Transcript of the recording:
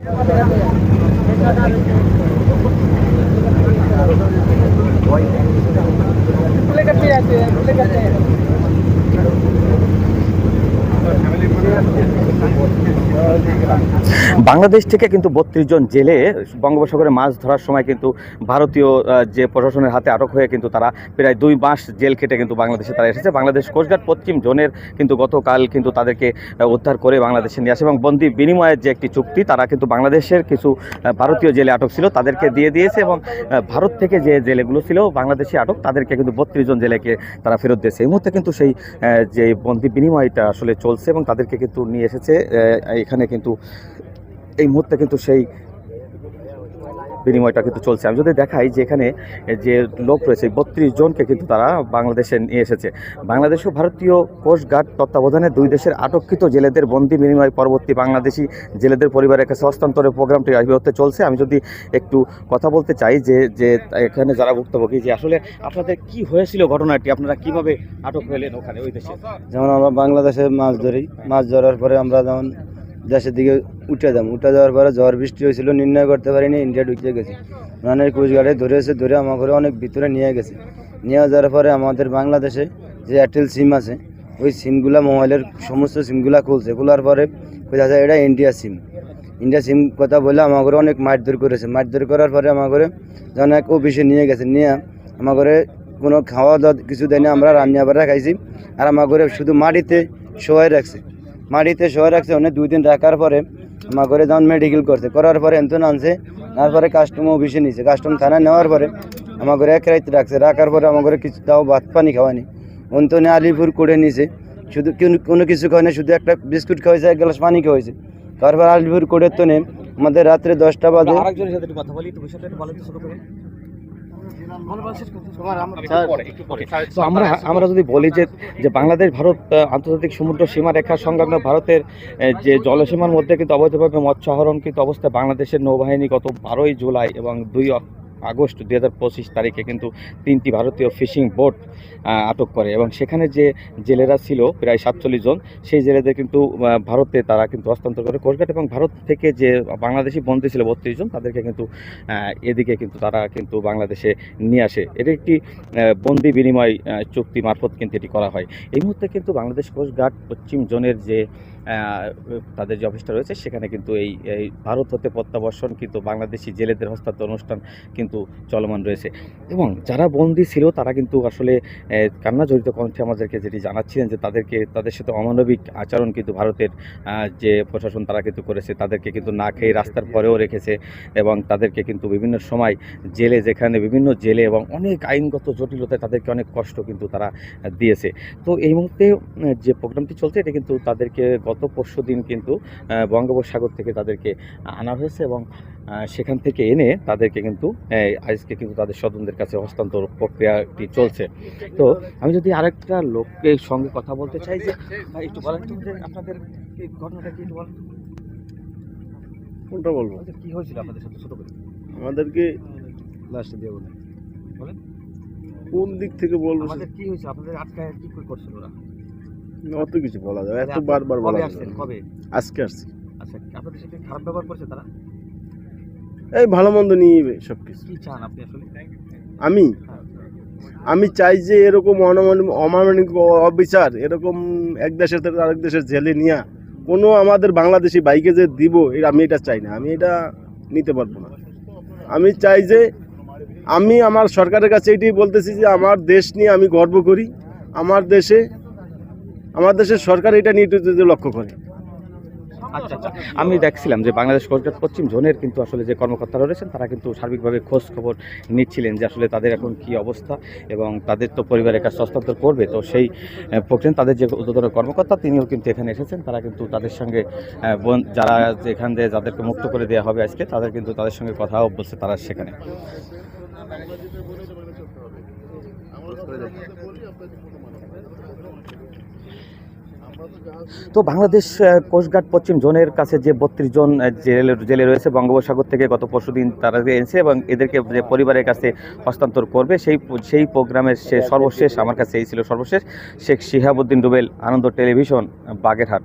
Look at me, look at me. Bangladesh থেকে কিন্তু বত্রিশ জন জেলে বঙ্গোপসাগরে মাছ ধরার সময় কিন্তু ভারতীয় যে প্রশাসনের হাতে আটক হয়ে কিন্তু তারা প্রায় দুই মাস জেল খেটে কিন্তু বাংলাদেশে তারা এসেছে। বাংলাদেশ কোস্টগার্ড পশ্চিম জোনের কিন্তু গতকাল কিন্তু তাদেরকে উদ্ধার করে বাংলাদেশে নিয়ে আসে এবং বন্দি বিনিময়ের যে একটি চুক্তি, তারা কিন্তু বাংলাদেশের কিছু ভারতীয় জেলে আটক ছিল, তাদেরকে দিয়ে দিয়েছে এবং ভারত থেকে যে জেলেগুলো ছিল বাংলাদেশে আটক, তাদেরকে কিন্তু বত্রিশ জন জেলেকে তারা ফেরত দিয়েছে। এই মুহূর্তে কিন্তু সেই যে বন্দি বিনিময়টা আসলে চলছে এবং তাদেরকে কিন্তু নিয়ে এসেছে এখানে কিন্তু এই মুহূর্তে কিন্তু সেই বিনিময়টা কিন্তু চলছে। আমি যদি দেখাই যে এখানে যে লোক রয়েছে বত্রিশ জনকে কিন্তু তারা বাংলাদেশে নিয়ে এসেছে। বাংলাদেশ ও ভারতীয় কোস্টগার্ড তত্ত্বাবধানে দুই দেশের আটককৃত জেলেদের বন্দি বিনিময় পরবর্তী বাংলাদেশি জেলেদের পরিবারের কাছে হস্তান্তরের প্রোগ্রামটি এই চলছে। আমি যদি একটু কথা বলতে চাই যে যে এখানে যারা ভুক্তভোগী, যে আসলে আপনাদের কি হয়েছিল ঘটনাটি? আপনারা কীভাবে আটক হলেন ওখানে, ওই দেশে? যেমন আমরা বাংলাদেশে মাছ ধরি, মাছ ধরার পরে আমরা যেমন দেশের দিকে উঠে দাম। উঠে যাওয়ার পরে ঝড় বৃষ্টি হয়েছিল, নির্ণয় করতে পারিনি, ইন্ডিয়া ঢুকে গেছি। মানে কোচগার্ডে ধরেছে ধরে আমাকে অনেক ভিতরে নিয়ে গেছে। নিয়ে যাওয়ার পরে আমাদের বাংলাদেশে যে এয়ারটেল সিম আছে, ওই সিমগুলা মোবাইলের সমস্ত সিমগুলা খুলছে। খোলার পরে যায় এটা ইন্ডিয়া সিম ইন্ডিয়া সিম কথা বলে আমাকে অনেক মারধর করেছে। মারধর করার পরে আমাকে যখন এক অফিসে নিয়ে গেছে। নিয়ে আমাকে কোনো খাওয়া দাওয়া কিছু দেয়নি, আমরা রান্না বাড়া খাইছি। আর আমাকে শুধু মাটিতে শোয়াই রাখছে। মাটিতে শোয়াই রাখছে, অনেক দুই দিন রাখার পরে আমাকে যখন মেডিকেল করছে, করার পরে এত আনছে তারপরে কাস্টম অফিসে নিয়েছে কাস্টম থানায় নেওয়ার পরে আমার ঘরে এক রাইতে রাখছে, রাখার পরে আমার ঘরে কিছু তাও ভাত পানি খাওয়ানি অন্তনে আলিপুর করে নিয়েছে শুধু কোনো- কিছু খাওয়াই না শুধু একটা বিস্কুট খাওয়াইছে, এক গ্লাস পানি খাওয়াইছে। তারপর আলিপুর করে তো নেই আমাদের রাত্রে দশটা বাজে। আমরা আমরা যদি বলি যে বাংলাদেশ, ভারত আন্তর্জাতিক সমুদ্র সীমা রেখা সংলগ্ন ভারতের যে জলসীমার মধ্যে কিন্তু অবৈধভাবে মৎস্য আহরণকৃত অবস্থায় বাংলাদেশের নৌবাহিনী গত বারোই জুলাই এবং দুই আগস্ট দুই হাজার পঁচিশ তারিখে কিন্তু তিনটি ভারতীয় ফিশিং বোট আটক করে এবং সেখানে যে জেলেরা ছিল প্রায় সাতচল্লিশ জন, সেই জেলেদের কিন্তু ভারতে তারা কিন্তু হস্তান্তর করে কোস্টগার্ড এবং ভারত থেকে যে বাংলাদেশি বন্দী ছিল বত্রিশ জন, তাদেরকে কিন্তু এদিকে কিন্তু তারা কিন্তু বাংলাদেশে নিয়ে আসে। এটা একটি বন্দি বিনিময় চুক্তি মারফত কিন্তু এটি করা হয়। এই মুহূর্তে কিন্তু বাংলাদেশ কোস্টগার্ড পশ্চিম জোনের যে তাদের যে অফিসটা রয়েছে, সেখানে কিন্তু এই এই ভারত হতে প্রত্যাবর্ষণ কিন্তু বাংলাদেশি জেলেদের হস্তান্তর অনুষ্ঠান কিন্তু চলমান রয়েছে। এবং যারা বন্দী ছিল, তারা কিন্তু আসলে কান্না জড়িত কণ্ঠে আমাদেরকে যেটি জানাচ্ছিলেন যে তাদেরকে, তাদের সাথে অমানবিক আচরণ কিন্তু ভারতের যে প্রশাসন তারা কিন্তু করেছে, তাদেরকে কিন্তু না খেয়ে রাস্তার পরেও রেখেছে এবং তাদেরকে কিন্তু বিভিন্ন সময় জেলে, যেখানে বিভিন্ন জেলে এবং অনেক আইনগত জটিলতায় তাদেরকে অনেক কষ্ট কিন্তু তারা দিয়েছে। তো এই মুহূর্তে যে প্রোগ্রামটি চলছে, এটা কিন্তু তাদেরকে গত পরশু দিন কিন্তু বঙ্গোপসাগর থেকে তাদেরকে আনা হয়েছে এবং সেখান থেকে এনে তাদেরকে কিন্তু আজকে কিন্তু তাদের স্বজনদের কাছে হস্তান্তর প্রক্রিয়াটি চলছে। তো আমি যদি আরেকটা লোকের সঙ্গে কথা বলতে চাই যে একটু বলেন আপনাদের ঘটনাটা কি একটু বলেন কোনটা বলব? যে কি হয়েছিল আপনাদের সাথে ছোট করে? আমাদেরকে লাস্টে দিয়ে বলেন। বলেন। কোন দিক থেকে বলব আমাদের কি হয়েছে? আপনাদের আটকায় কি করে করছিল ওরা? অত কিছু বলা যাবে এত বারবার বলা কবে যাবে কবে? আজকে আসছি। আচ্ছা আপনাদের সাথে খারাপ ব্যবহার করছে তারা? এই ভালো মন্দ নিয়ে সব কিছু কি চান আপনি আসলে? আমি? আমি চাই যে এরকম অমানবিক অবিচার এরকম এক দেশের থেকে আরেক দেশের জেলে নিয়ে কোনো আমাদের বাংলাদেশি বাইকে যে দিব এটা আমি এটা চাই না আমি এটা নিতে পারব না। আমি চাই যে আমি আমার সরকারের কাছে এটাই বলতেছি যে আমার দেশ নিয়ে আমি গর্ব করি আমার দেশে আমার দেশের সরকার এটা নিয়ে লক্ষ্য করে। আচ্ছা আচ্ছা। আমি দেখছিলাম যে বাংলাদেশ কোস্টগার্ড পশ্চিম জোনের কিন্তু আসলে যে কর্মকর্তারা রয়েছেন তারা কিন্তু সার্বিকভাবে খোঁজ খবর নিচ্ছিলেন যে আসলে তাদের এখন কি অবস্থা এবং তাদের তো পরিবারের কাছে হস্তান্তর করবে তো সেই প্রক্রিয়া তাদের যে উদ্বোধন কর্মকর্তা তিনিও কিন্তু এখানে এসেছেন। তারা কিন্তু তাদের সঙ্গে যারা যেখান দিয়ে যাদেরকে মুক্ত করে দেওয়া হবে আজকে তাদের কিন্তু তাদের সঙ্গে কথাও বলছে তারা সেখানে। তো বাংলাদেশ কোস্টগার্ড পশ্চিম জোনের কাছে যে বত্রিশ জন জেলে জেলে রয়েছে বঙ্গোপসাগর থেকে গত পরশু দিন তারা এনেছে এবং এদেরকে যে পরিবারের কাছে হস্তান্তর করবে, সেই সেই প্রোগ্রামের সে সর্বশেষ, আমার কাছে এই ছিল সর্বশেষ, শেখ শিহাবুদ্দিন রুবেল, আনন্দ টেলিভিশন, বাগেরহাট।